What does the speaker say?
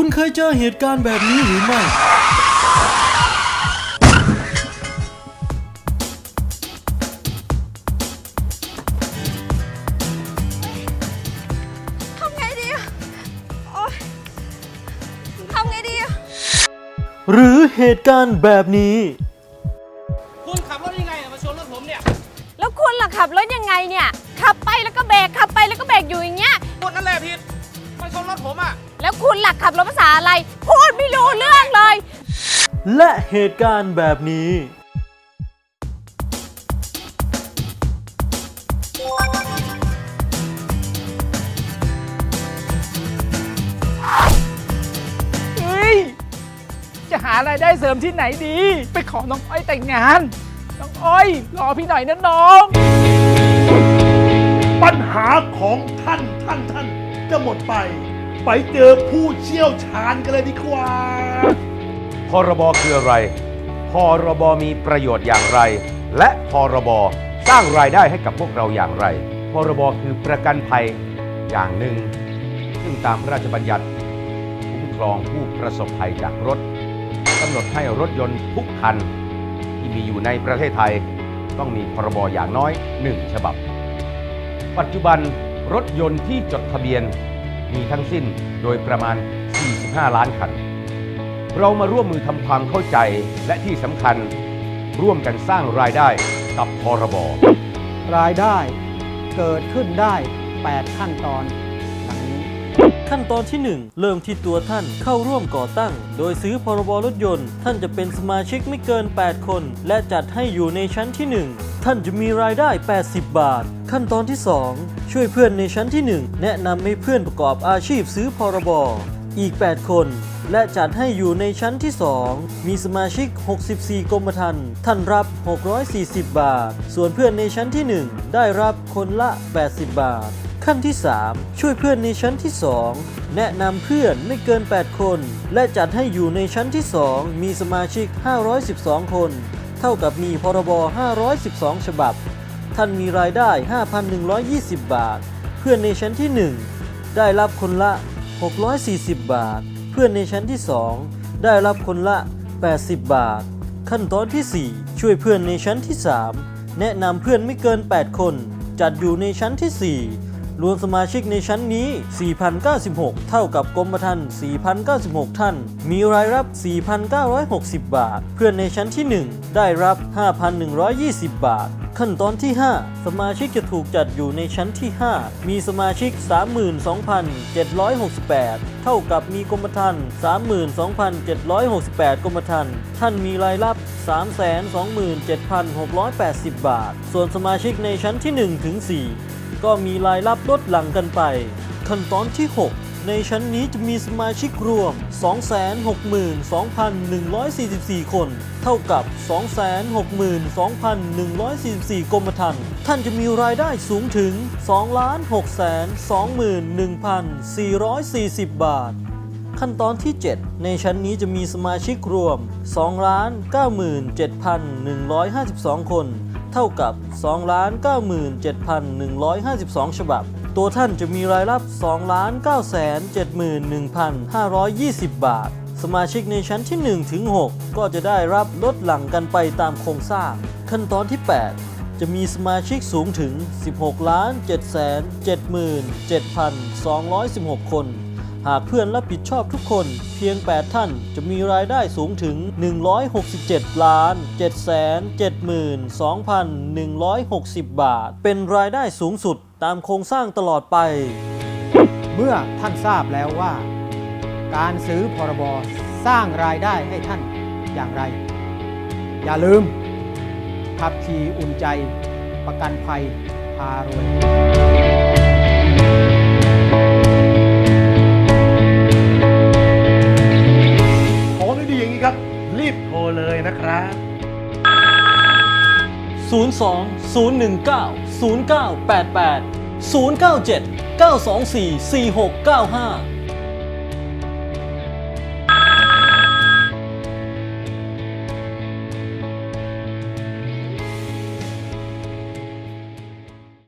คุณเคยเจอเหตุการณ์แบบนี้หรือไม่ ทำไงดีอะโอ๊ยทำไงดีอะหรือเหตุการณ์แบบนี้ คุณขับรถยังไงอะมาชนรถผมเนี่ย แล้วคุณล่ะขับรถยังไงเนี่ย ขับไปแล้วก็เบรกขับไปแล้วก็เบรกอยู่อย่างเงี้ย คุณนั่นแหละผิดมาชนรถผมอะ แล้วคุณหลักขับรถภาษาอะไร พูดไม่รู้เรื่องเลย และเหตุการณ์แบบนี้ เฮ้ย จะหารายได้เสริมที่ไหนดี ไปขอน้องอ้อยแต่งงาน น้องอ้อยรอพี่หน่อยนะน้อง ปัญหาของท่านท่านท่านจะหมดไป ไปเจอผู้เชี่ยวชาญกันเลยดีกว่า พรบคืออะไร พรบมีประโยชน์อย่างไร และพรบสร้างรายได้ให้กับพวกเราอย่างไร พรบคือประกันภัยอย่างหนึ่ง ซึ่งตามพระราชบัญญัติคุ้มครองผู้ประสบภัยจากรถกำหนดให้รถยนต์ทุกคัน ที่มีอยู่ในประเทศไทย ต้องมีพรบอย่างน้อย 1 ฉบับ ปัจจุบันรถยนต์ที่จดทะเบียน มีทั้งสิ้นโดยประมาณ 45 ล้านคัน เรามาร่วมมือทำความเข้าใจและที่สำคัญ ร่วมกันสร้างรายได้กับพรบรายได้เกิดขึ้นได้ 8 ขั้นตอนดังนี้ ขั้นตอนที่ 1 เริ่มที่ตัวท่านเข้าร่วมก่อตั้ง โดยซื้อพรบรถยนต์ ท่านจะเป็นสมาชิกไม่เกิน 8 คน และจัดให้อยู่ในชั้นที่ 1 ท่านจะมีรายได้ 80 บาท ขั้นตอนที่ 2 ช่วยเพื่อนในชั้นที่ 1 แนะนำให้เพื่อนประกอบอาชีพซื้อพรบอีก 8 คน และจัดให้อยู่ในชั้นที่ 2 มีสมาชิก 64 กรมธรรม์ท่านรับ 640 บาท ส่วนเพื่อนในชั้นที่ 1 ได้รับคนละ 80 บาท ขั้นที่ 3 ช่วยเพื่อนในชั้นที่ 2 แนะนำเพื่อนไม่เกิน 8 คน และจัดให้อยู่ในชั้นที่ 2 มีสมาชิก 512 คน เท่ากับมีพรบ 512 ฉบับ ท่านมีรายได้ 5,120 บาท เพื่อนในชั้นที่ 1 ได้รับคนละ 640 บาท เพื่อนในชั้นที่ 2 ได้รับคนละ 80 บาท ขั้นตอนที่ 4 ช่วยเพื่อนในชั้นที่ 3 แนะนำเพื่อนไม่เกิน 8 คน จัดอยู่ในชั้นที่ 4 รวมสมาชิกในชั้นนี้ 4,096 เท่ากับกรมธรรม์4,096 ท่าน มีรายรับ 4,960 บาท เพื่อนในชั้นที่ 1 ได้รับ 5,120 บาท ขั้นตอนที่ 5 สมาชิกจะถูกจัดอยู่ในชั้นที่ 5 มีสมาชิก 32,768 เท่ากับมีกรมธรรม์32,768 กรมธรรม์ท่านมีรายรับ 327,680 บาท ส่วนสมาชิกในชั้นที่ 1 ถึง 4 ก็มีรายรับลดหลั่งกันไป ขั้นตอนที่ 6 ในชั้นนี้จะมีสมาชิกรวม 262,144 คน เท่ากับ 262,144 กรมธรรม์ท่านจะมีรายได้สูงถึง 2,621,440 บาทขั้นตอนที่ 7 ในชั้นนี้จะมีสมาชิกรวม 2,97,152 คน เท่ากับ 2,97,152 ฉบับ ตัวท่านจะมีรายรับ 2,971,520 บาท สมาชิกในชั้นที่ 1 ถึง 6 ก็จะได้รับลดหลั่งกันไปตามโครงสร้าง ขั้นตอนที่ 8จะมีสมาชิกสูงถึง 16,777,216 คน หากเพื่อนรับผิดชอบทุกคนเพียง 8 ท่านจะมีรายได้สูงถึง 167 ล้าน 772,160 บาท เป็นรายได้สูงสุดตามโครงสร้างตลอดไป เมื่อท่านทราบแล้วว่า การซื้อพรบสร้างรายได้ให้ท่านอย่างไร อย่าลืม ขับขี่อุ่นใจประกันภัยพารวย 02 019 0988 097 924 4695